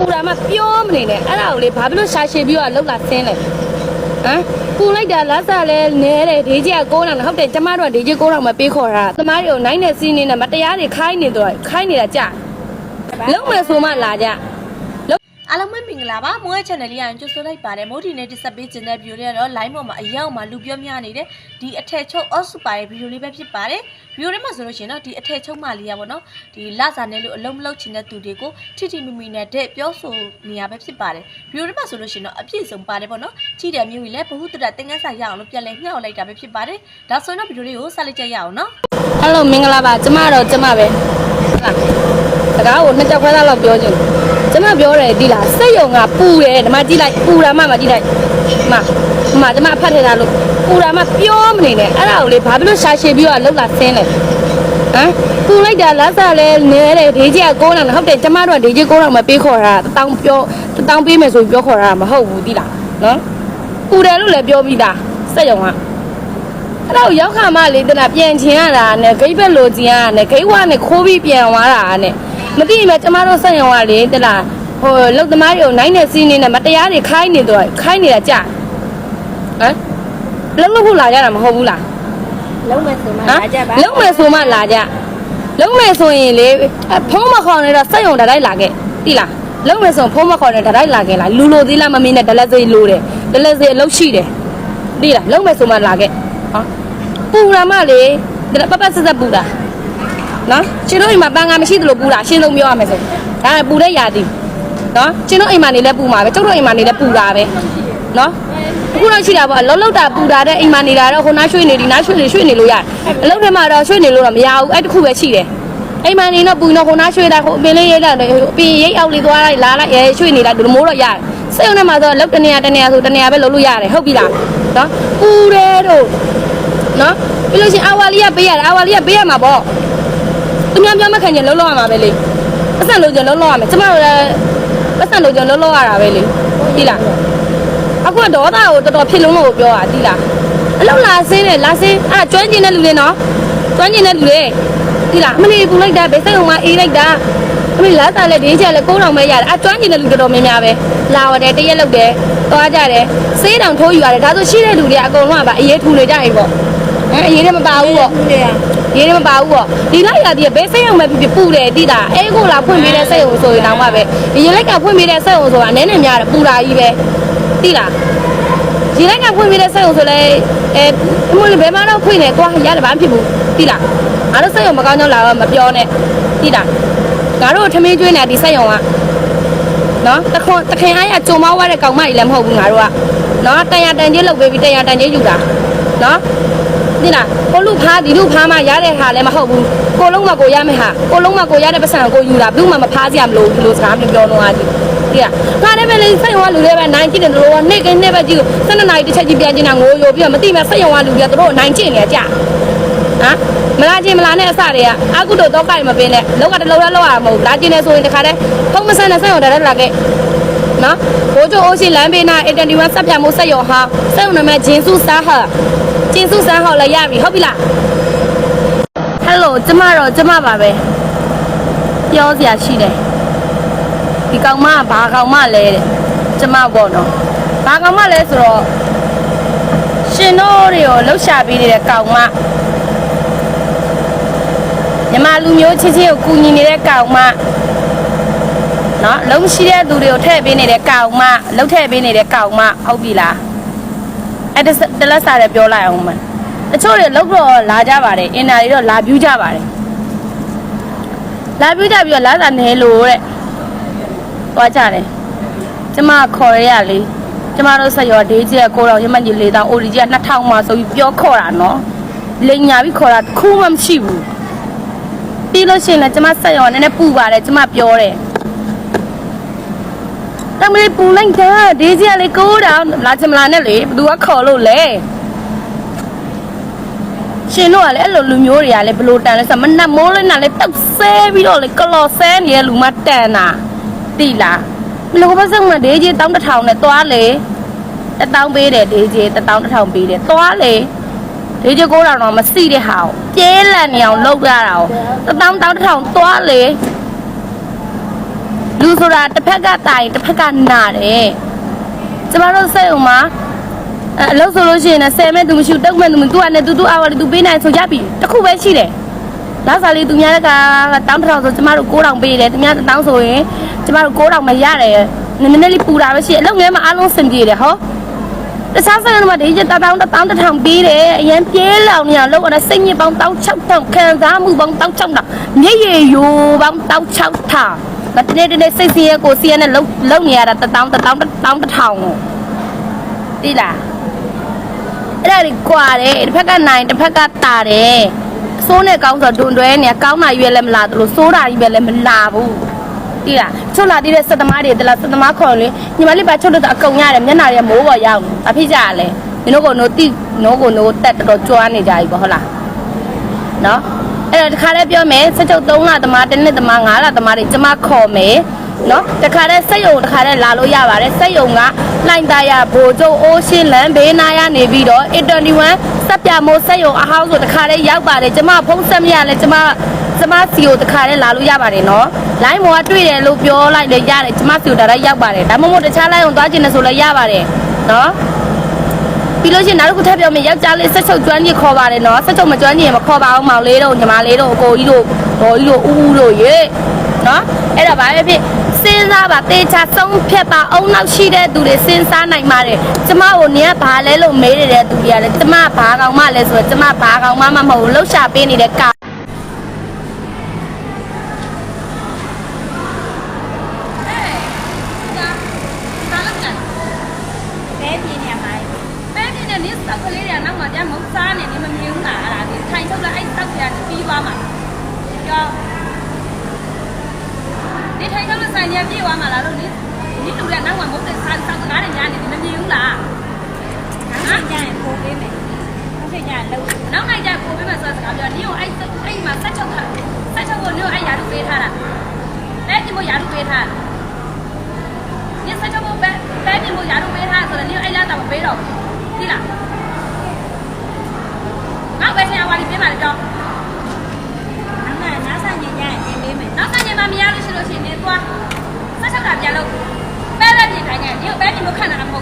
ပူတာမှပြောမနေနဲ့အဲ့ဒါကိုလေဘာဖြစ်လို့ရှာရှည်ပြီးတော့လောက်လာဆင်းလဲဟမ်ပူလိုက်တာလက်စားလဲနဲတယ်ဒေးကြီးကကိုးတာဟုတ်တယ်ကျမတို့ကဒေးကြီးကိုးတော့မပေးခေါ်တာသမားတွေကိုနိုင်နေစီးနေနဲ့မတရားတွေခိုင်းနေတော့ခိုင်းနေတာကြာလုံးမယ်ဆိုမှလာကြ အားလုံးပဲမင်္ဂလာပါမိုးရဲ့ channel လေးရရင်ကြိုဆိုလိုက်ပါတယ်မိုးဒီနဲ့တက်ဆက်ပေးခြင်းတဲ့ video လေးကတော့ line ပေါ်မှာအရောက်မှာလူပြောများနေတဲ့ဒီအထက်ချုပ် off super ရဲ့ video လေးပဲဖြစ်ပါတယ် video လေးမှာဆိုလို့ရှိရင်တော့ဒီအထက်ချုပ်မလေးရပါတော့ဒီလစာနဲ့လို့အလုံးမလုံးချင်တဲ့သူတွေကိုထိထိမိမိနဲ့တဲ့ပြောဆိုနေရပဲဖြစ်ပါတယ် video လေးမှာဆိုလို့ရှိရင်တော့အပြည့်စုံပါတယ်ပေါ့နော်ကြည့်တယ်မျိုးကြီးလည်းဘ ഹു တတတင်ငန်းစာရအောင်လို့ပြန်လဲညှောက်လိုက်တာပဲဖြစ်ပါတယ်ဒါဆိုရင်တော့ video လေးကိုဆက်လိုက်ကြရအောင်နော်ဟယ်လိုမင်္ဂလာပါကျမတော့ကျမပဲဟုတ်လားစကားကိုနှစ်ချက်ခွဲသားလောက်ပြောချင် ကျမပြောတယ်ဒီလားစိတ်ယုံကပူတယ်ဒီမှာကြည့်လိုက်ပူတာမှမကြည့်လိုက်ဒီမှာဒီမှာကျမအဖတ်ထည့်တာလို့ပူတာမှပြောမနေနဲ့အဲ့ဒါကိုလေဘာဖြစ်လို့ရှာရှည်ပြီးတော့လောက်လာဆင်းလဲဟမ်ပူလိုက်တာလက်စားလဲနဲတယ်ဒေးကြီးကကိုးတာဟုတ်တယ်ကျမတို့ကဒေးကြီးကိုးတော့မပေးခေါ်တာတတောင်းပြောတတောင်းပေးမယ်ဆိုပြီးပြောခေါ်တာမဟုတ်ဘူးဒီလားနော်ပူတယ်လို့လည်းပြောပြီးသားစိတ်ယုံကအဲ့တော့ရောက်ခါမှလေတနာပြန်ချင်ရတာနဲ့ဂိတ်ဘက်လိုချင်ရတာနဲ့ဂိတ်ဝါနဲ့ခိုးပြီးပြန်သွားတာနဲ့မသိရင်ပဲကျမတို့ဆက်ရုံကလေတလား ဟိုလုတ်သမားတွေကိုနိုင်နေစီးနေနဲ့မတရားတွေခိုင်းနေတော့ခိုင်းနေတာကြာဟမ်လုံးလို့ခုလာကြတာမဟုတ်ဘူးလားလုံးမယ်ဆိုမှဟမ်လာကြပါလုံးမယ်ဆိုမှလာကြလုံးမယ်ဆိုရင်လေအဲ့ဖုံးမခေါ်နေတော့ဆက်ရုံတတိုင်းလာခဲ့တိလားလုံးမယ်ဆိုရင်ဖုံးမခေါ်နေတတိုင်းလာခဲ့လားလူလိုသေးလားမမင်းနဲ့ဒလက်စိလိုတယ်ဒလက်စိအလုပ်ရှိတယ်တိလားလုံးမယ်ဆိုမှလာခဲ့ဟောပူလာမလေဒါပပဆက်ဆက်ပူတာနော်ရှင်တို့အိမ်မှာပန်းကားမရှိသလိုပူတာရှင်းဆုံးပြောရမယ်ဆိုဒါကပူတဲ့ຢာတီ နော်ရှင်တို့အိမ်မှာနေလဲပူမှာပဲကျုပ်တို့အိမ်မှာနေလဲပူတာပဲနော်အခုတော့ရှိတာပေါ့လုံးလုံးတာပူတာတဲ့အိမ်မှာနေတာတော့ခုနားရွှေ့နေဒီနားရွှေ့နေရွှေ့နေလို့ရတယ်အလုပ်ထဲမှာတော့ရွှေ့နေလို့တော့မရဘူးအဲ့တခုပဲရှိတယ်အိမ်မှာနေတော့ပူတော့ခုနားရွှေ့လိုက်ဟိုအပင်လေးရိတ်လိုက်အပင်ရိတ်အောက်လေးသွားလိုက်လာလိုက်ရဲရွှေ့နေလိုက်ဒီလိုမျိုးတော့ရတယ်စိတ်ုံထဲမှာဆိုလောက်တနေရတနေရဆိုတနေရပဲလုပ်လို့ရတယ်ဟုတ်ပြီလားနော်ပူတယ်တို့နော်ပြီးလို့ရှိရင်အာဝါလီကပေးရတယ်အာဝါလီကပေးရမှာပေါ့သူများပြောမခံချင်လုံးလုံးရမှာပဲလေပတ်စံလုံးချင်လုံးလုံးရမယ်ကျမတို့လည်း ပတ်စံလုံးချင်လုံးလုံးရတာပဲလေဒီလားအခုကဒေါသကိုတော်တော်ဖြစ်လုံးလို့ပြောတာဒီလားအလုံးလာစင်းတယ်လာစင်းအဲ့ဒါကျွမ်းကျင်တဲ့လူတွေနော်ကျွမ်းကျင်တဲ့လူတွေဒီလားအမလေးပူလိုက်တာဘယ်စိတ်အောင်မအေးလိုက်တာအမလေးလာစားလဲဒေးချလဲ9000ပဲရတယ်အဲ့ကျွမ်းကျင်တဲ့လူတော်တော်များများပဲလာဝတယ်တရက်လောက်တယ်သွားကြတယ်စေးတောင်ထိုးယူရတယ်ဒါဆိုရှိတဲ့လူတွေကအကုန်လုံးကပါအေးထူနေကြပြီပေါ့အဲအရေးနဲ့မပါဘူးပေါ့ဦးလေးอ่ะ ရေးနဲ့မပါဘူးပေါ့ဒီလိုက်ရသည်ကဘယ်စိတ်အောင်ပဲဖြစ်ဖြစ်ပူတယ်တိတာအဲကိုလာဖွင့်ပေးတဲ့စိတ်အောင်ဆိုရင်တော့မှပဲဒီလိုက်ကဖွင့်ပေးတဲ့စိတ်အောင်ဆိုတာနည်းနည်းများတယ်ပူတာကြီးပဲတိလားဒီလိုက်ကဖွင့်ပေးတဲ့စိတ်အောင်ဆိုလဲအဲအမလေးဘယ်မှတော့ဖွင့်နေသွားရတယ်ဘာမှဖြစ်ဘူးတိလားအားလို့စိတ်အောင်မကောင်းကြောင်းလာတော့မပြောနဲ့တိလားငါတို့ထမင်းကျွေးနေဒီစိတ်အောင်ကနော်တခွန်တခင်အားရကြုံမဝါတဲ့ကောင်မကြီးလည်းမဟုတ်ဘူးငါတို့ကနော်တန်ရတန်ကြီးလုပ်ပေးပြီးတန်ရတန်ကြီးယူတာနော် ဒီလားကိုလူဖားဒီလူဖားမှရတဲ့ဟာလည်းမဟုတ်ဘူးကိုလုံးမကိုရမယ့်ဟာကိုလုံးမကိုရတဲ့ပတ်စံကိုယူတာဘူးမှမဖားစရာမလိုဘူးလို့စကားမျိုးပြောတော့ဟာဒီဒီလားငါလည်းပဲလေစိတ်ရောလူတွေပဲနိုင်ကြည့်တယ်တို့ကနေ့ကနေ့ပဲကြည့်လို့၁၂နာရီတစ်ချက်ကြီးပြန်ကျင်တာငိုယိုပြီးတော့မသိမဲ့စိတ်ရောလူတွေကတို့နိုင်ကျင့်နေကြဟမ်မလာချင်းမလာနဲ့အစတွေကအာကုတို့တော့ကြိုက်မပင်းနဲ့လောက်ကတလုံးလောက်ရမှာမဟုတ်လာချင်းနေဆိုရင်တခါတည်းဖုံးမဆန်းနဲ့စိတ်ရောတက်လာခဲ့ နော်ဘိုးချိုအိုးရှိလမ်းဘေးနာ81ဆက်ပြမိုးဆက်ရောဟာစိတ်ရောနာမည်ဂျင်းစုစားဟာဂျင်းစုစားဟောလည်းရပြီဟုတ်ပြီလားဟယ်လိုကျမတော့ကျမပါပဲပြောစရာရှိတယ်ဒီကောင်မကဘာကောင်မလဲတဲ့ကျမပေါ့နော်ဘာကောင်မလဲဆိုတော့ရှင်တို့တွေကိုလှုပ်ရှားပေးနေတဲ့ကောင်မညီမလူမျိုးချင်းချင်းကိုကူညီနေတဲ့ကောင်မ နော်လုံးရှိတဲ့သူတွေကိုထည့်ပေးနေတဲ့ကောင်မလှုပ်ထည့်ပေးနေတဲ့ကောင်မဟုတ်ပြီလားအဲ့ဒါတလက်စားတယ်ပြောလိုက်အောင်မတချို့တွေလောက်တော့လာကြပါတယ်အင်တာတွေတော့လာပြူးကြပါတယ်လာပြူးကြပြီးတော့လာစာနေလို့တဲ့သွားကြတယ်ကျမခေါ်ရရလေကျမတို့ဆက်ရောဒေးကြီးက9000ရမကြီး4000အိုဒီကြီးက2000မှာဆိုပြီးပြောခေါ်တာနော်လိန်ညာပြီးခေါ်တာတစ်ခုမှမရှိဘူးပြီးလို့ရှိရင်လည်းကျမဆက်ရောနည်းနည်းပူပါတယ်ကျမပြောတယ် တမလေးပူလိုက်တာဒေးကြီးကလေ9000လာချင်မလာနဲ့လေဘသူကခေါ်လို့လဲရှင်တို့ကလည်းအဲ့လိုလူမျိုးတွေကလည်းဘလို့တန်လဲဆိုမနှက်မိုးလေးနဲ့လည်းတောက်ဆဲပြီးတော့လေကလော်ဆဲနေတဲ့လူမတန်တာတိလားမလို့ဘာစံမဒေးကြီးတောင်းတစ်ထောင်နဲ့သွားလေတတောင်းပေးတယ်ဒေးကြီးတတောင်းတစ်ထောင်ပေးတယ်သွားလေဒေးကြီးကိုတော့မစီတဲ့ဟာကိုကျဲလန့်နေအောင်လုပ်ရတာကိုတတောင်းတောင်းတစ်ထောင်သွားလေ လူဆိုတာတစ်ဖက်ကတာရင်တစ်ဖက်ကနာတယ်ကျမတို့စိတ်ုံမှာအဲအလုပ်ဆိုလို့ရှိရင်လည်းဆယ်မဲ့သူမရှိဘူးတုတ်မဲ့သူမရှိဘူးသူကလည်းတူတူအားဝတူပေးနိုင်ဆိုရပြီတစ်ခုပဲရှိတယ်လာစားလေးသူများကတောင်းတစ်ထောင်ဆိုကျမတို့9000ပေးတယ်သူများတောင်းဆိုရင်ကျမတို့9000မရတယ်နည်းနည်းလေးပူတာပဲရှိတယ်အလုပ်ငယ်မှာအားလုံးစင်ပြေတယ်ဟောတခြားဆိုင်ကမှဒီကျတောင်းတောင်းတစ်ထောင်ပေးတယ်အရင်ပြေးလောင်နေအောင်လောက်ရတဲ့စိတ်ညစ်ပေါင်းတောင်း6000ခံစားမှုပေါင်းတောင်း6000မျက်ရည်ယိုပေါင်းတောင်း6000 မတနေ့တနေ့စိတ်ဆင်းရဲကိုဆင်းရဲနဲ့လုံလုံနေရတာတောင်းတောင်းတောင်းတစ်ထောင်ကိုတိလားအဲ့ဒါကြီးကွာတယ်တစ်ဖက်ကနိုင်တစ်ဖက်ကတာတယ်စိုးနဲ့ကောင်းဆိုဒွန်တွဲနေကောင်းတာရွယ်လည်းမလာသလိုစိုးတာကြီးပဲလည်းမလာဘူးတိလားချုပ်လာသေးတဲ့စက်သမားတွေတလားစက်သမားခေါ်လေညီမလေးပါချုပ်လို့တော့အကုန်ရတယ်မျက်နှာတွေကမိုးပေါ်ရောက်နေဘာဖြစ်ကြရလဲညီတို့ကနိုတိနိုးကိုနိုးတက်တော်တော်ကြွားနေကြပြီပေါ့ဟုတ်လားနော် အဲ့တော့တခါတည်းပြောမယ်စက်ချုပ်3လသမားတစ်နှစ်သမား5လသမားတွေကျမခေါ်မယ်နော်တခါတည်းစက်ယုံတခါတည်းလာလို့ရပါတယ်စက်ယုံကလှိုင်သားရဘိုလ်ချုပ်အိုးရှင်းလန်ဘေးနာရနေပြီးတော့ A21 စက်ပြမိုးစက်ယုံအဟောင်းဆိုတခါတည်းရောက်ပါတယ်ကျမဖုံးဆက်မရလဲကျမကျမစီကိုတခါတည်းလာလို့ရပါတယ်နော်။လိုင်းမောကတွေ့တယ်လို့ပြောလိုက်တယ်ရတယ်ကျမစီကိုဒါလည်းရောက်ပါတယ်။ဒါမှမဟုတ်တခြားလိုင်းအောင်သွားကျင်တယ်ဆိုလည်းရပါတယ်နော်။ ပြီးလို့ရှိရင်နောက်တစ်ခုထပ်ပြောမယ်ယောက်ျားလေးဆက်ချုပ်ကျွမ်းကြီးခေါ်ပါတယ်နော်။ဆက်ချုပ်မကျွမ်းကြီးရင်မခေါ်ပါဘူးမောင်လေးတို့ညီမလေးတို့အကိုကြီးတို့ဒေါ်ကြီးတို့ဦးဦးတို့ရေနော်။အဲ့ဒါဘာပဲဖြစ်စဉ်းစားပါတေချာဆုံးဖြတ်ပါအုံနောက်ရှိတဲ့သူတွေစဉ်းစားနိုင်ပါတယ်။ကျမကိုနင်ကဘာလဲလို့မေးနေတဲ့သူတွေကလည်းကျမဘာကောင်မလဲဆိုတော့ကျမဘာကောင်မမမဟုတ်ဘူးလှုပ်ရှားပေးနေတဲ့ကာ ပဲပြင်းနေမှာ ပဲဒီနေ့နစ်စက်ကလေးတွေနောက်မှကျမုတ်စားနေနေမမြင်ဘူးလားအဲ့ဒါဒီထိုင်ထုတ်လိုက်အဲ့စောက်ပြန်ပြီးသွားမှာကြောဒီထိုင်ထုတ်လို့ဆိုင်ရပြေး သွားမှာလားလို့နိနိလူလည်းနောက်မှမုတ်တဲ့စားစောက်ကားတွေညာနေနေမမြင်ဘူးလားနောက်ကြရင်ပို့ပေးမယ်နောက်ကြရင်လုံးနောက်နိုင်ကျကိုပေးမယ်ဆိုစကားပြောနိကိုအဲ့အဲ့မှာဆက်ချုပ်ထားဆက်ချုပ်ကိုနိကိုအဲ့ယာရုပေးထားတာပဲဒီမို့ယာရုပေးထားနိဆက်ချုပ်ကိုပဲပဲဒီမို့ယာရုပေးထားဆိုတော့နိကိုအဲ့လာတော့မပေးတော့ဘူးသိလားနောက်ပဲဆရာဝါဒီပေးမှလည်းကြော ပဲပြင်တိုင်းနဲ့ဒီပဲပြင်လို့ခန့်တာမ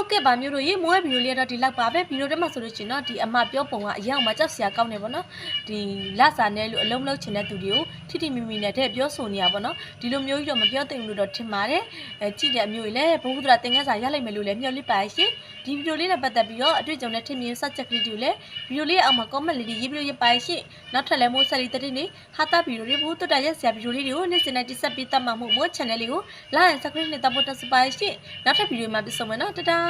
ဟုတ်ဘူးလားဟုတ်ကဲ့ပါမျိုးတို့ရေမိုးရဲ့ဗီဒီယိုလေးကတော့ဒီလောက်ပါပဲဗီဒီယိုထဲမှာဆိုလို့ရှိရင်တော့ဒီအမပြောပုံကအရင်ကမှကြောက်စရာကောင်းနေပါတော့ဒီလစာနဲ့လို့အလုံးမလုံးချင်တဲ့သူတွေကိုထိထိမိမိနဲ့တဲ့ပြောဆိုနေရပါတော့ဒီလိုမျိုးကြီးတော့မပြောသင့်ဘူးလို့တော့ထင်ပါတယ်အဲကြည့်တဲ့အမျိုးကြီးလည်းဘဝဒရာတင်ငန်းစာရလိုက်မယ်လို့လည်းမျှော်လင့်ပါရှင်ဒီဗီဒီယိုလေးနဲ့ပတ်သက်ပြီးတော့အတွေ့အကြုံနဲ့ထင်မြင်စချက်ကလေးတွေကိုလည်းဗီဒီယိုလေးရဲ့အောက်မှာ comment လေးတွေရေးပြီးလို့ရပါရှင်နောက်ထပ်လည်းမိုးဆက်လေးတဲ့နေဟာတာဗီဒီယိုတွေဘဝတူတာရက်စရာဗီဒီယိုလေးတွေကိုနေ့စဉ်နဲ့တိဆက်ပေးတတ်မှာမို့မိုး channel လေးကို like and subscribe နဲ့တပ်ဖို့တက်စပါရှင်နောက်ထပ်ဗီဒီယိုမှာပြန်ဆုံမယ်နော်တတား